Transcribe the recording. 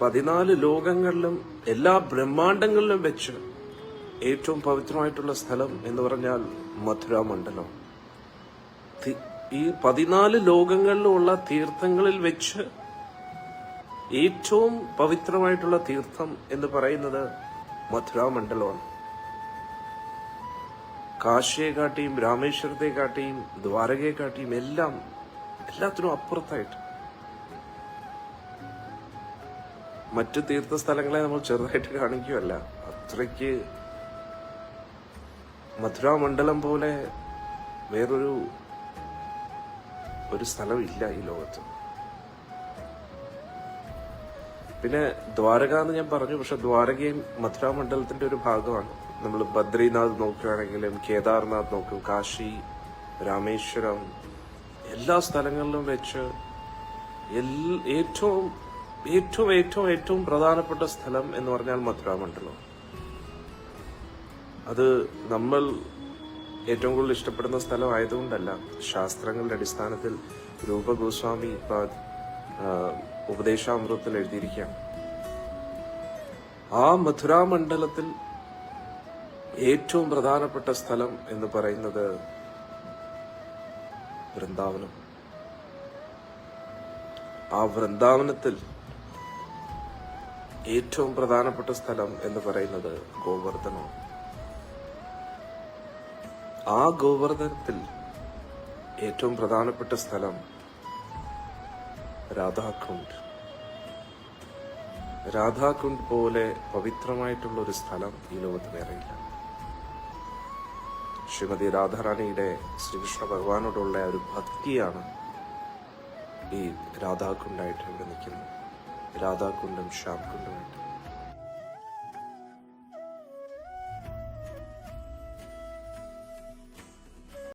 പതിനാല് ലോകങ്ങളിലും എല്ലാ ബ്രഹ്മാണ്ടങ്ങളിലും വെച്ച് ഏറ്റവും പവിത്രമായിട്ടുള്ള സ്ഥലം എന്ന് പറഞ്ഞാൽ മധുര മണ്ഡലം ഈ പതിനാല് ലോകങ്ങളിലുള്ള തീർത്ഥങ്ങളിൽ വെച്ച് ഏറ്റവും പവിത്രമായിട്ടുള്ള തീർത്ഥം എന്ന് പറയുന്നത് മധുര മണ്ഡലമാണ് കാശിയെ കാട്ടിയും രാമേശ്വരത്തെ കാട്ടിയും ദ്വാരകയെ കാട്ടിയും എല്ലാം എല്ലാത്തിനും അപ്പുറത്തായിട്ട്. മറ്റു തീർത്ഥ സ്ഥലങ്ങളെ നമ്മൾ ചെറുതായിട്ട് കാണിക്കുകയല്ല. അത്രയ്ക്ക് മധുരാമണ്ഡലം പോലെ വേറൊരു ഒരു സ്ഥലമില്ല ഈ ലോകത്ത്. പിന്നെ ദ്വാരക എന്ന് ഞാൻ പറഞ്ഞു പക്ഷെ ദ്വാരകയും മധുരാമണ്ഡലത്തിന്റെ ഒരു ഭാഗമാണ്. നമ്മൾ ബദ്രീനാഥ് നോക്കുകയാണെങ്കിലും കേദാർനാഥ് നോക്കും കാശി രാമേശ്വരം എല്ലാ സ്ഥലങ്ങളിലും വെച്ച് എൽ- ഏറ്റവും ഏറ്റവും ഏറ്റവും ഏറ്റവും പ്രധാനപ്പെട്ട സ്ഥലം എന്ന് പറഞ്ഞാൽ മധുരാമണ്ഡലം. അത് നമ്മൾ ഏറ്റവും കൂടുതൽ ഇഷ്ടപ്പെടുന്ന സ്ഥലമായതുകൊണ്ടല്ല. ശാസ്ത്രങ്ങളുടെ അടിസ്ഥാനത്തിൽ രൂപ ഗോസ്വാമി ഇപ്പൊ ഉപദേശാമൃതത്തിൽ എഴുതിയിരിക്കുകയാണ്. ആ മധുരാമണ്ഡലത്തിൽ ഏറ്റവും പ്രധാനപ്പെട്ട സ്ഥലം എന്ന് പറയുന്നത് വൃന്ദാവനം. ആ വൃന്ദാവനത്തിൽ ഏറ്റവും പ്രധാനപ്പെട്ട സ്ഥലം എന്ന് പറയുന്നത് ഗോവർദ്ധനമാണ്. ആ ഗോവർദ്ധനത്തിൽ ഏറ്റവും പ്രധാനപ്പെട്ട സ്ഥലം രാധാകുണ്ട്. രാധാകുണ്ട് പോലെ പവിത്രമായിട്ടുള്ള ഒരു സ്ഥലം ഈ ലോകത്ത് വേറെയില്ല. ശ്രീമതി രാധാറാണിയുടെ ശ്രീകൃഷ്ണ ഭഗവാനോടുള്ള ഒരു ഭക്തിയാണ് ഈ രാധാകുണ്ടായിട്ട് ഇവിടെ നിൽക്കുന്നത്. രാധാകുണ്ടും ശ്യാംകുണ്ടുമായിട്ട്